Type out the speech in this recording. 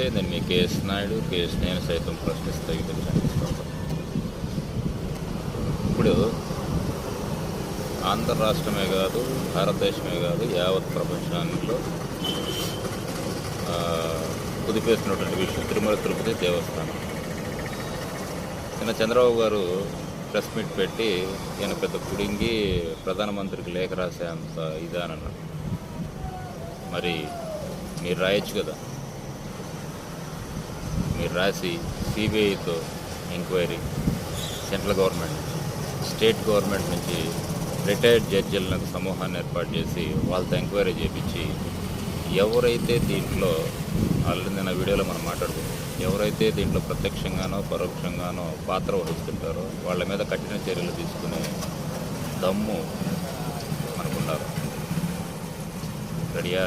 లేకపోతే నేను మీ KS Naidu KS నేను సైతం ప్రశ్నిస్తే ఇప్పుడు ఆంధ్ర రాష్ట్రమే కాదు భారతదేశమే కాదు యావత్ ప్రపంచంలో కుదిపేసినటువంటి విషయం తిరుమల తిరుపతి దేవస్థానం. నిన్న చంద్రబాబు గారు ప్రెస్ మీట్ పెట్టి ఈయన పెద్ద కుడింగి ప్రధానమంత్రికి లేఖ రాసే అంత ఇదానన్నారు మరి మీరు రాయొచ్చు కదా? మీరు రాసి సిబిఐతో enquiry central government state government నుంచి రిటైర్డ్ జడ్జిలను సమూహాన్ని ఏర్పాటు చేసి వాళ్ళతో ఎంక్వైరీ చేపించి ఎవరైతే దీంట్లో ఆల్రెడీ నిన్న వీడియోలో మనం మాట్లాడుకున్నాం ఎవరైతే దీంట్లో ప్రత్యక్షంగానో పరోక్షంగానో పాత్ర వహిస్తుంటారో వాళ్ళ మీద కఠిన చర్యలు తీసుకునే దమ్ము మనకున్నారు రెడీయా?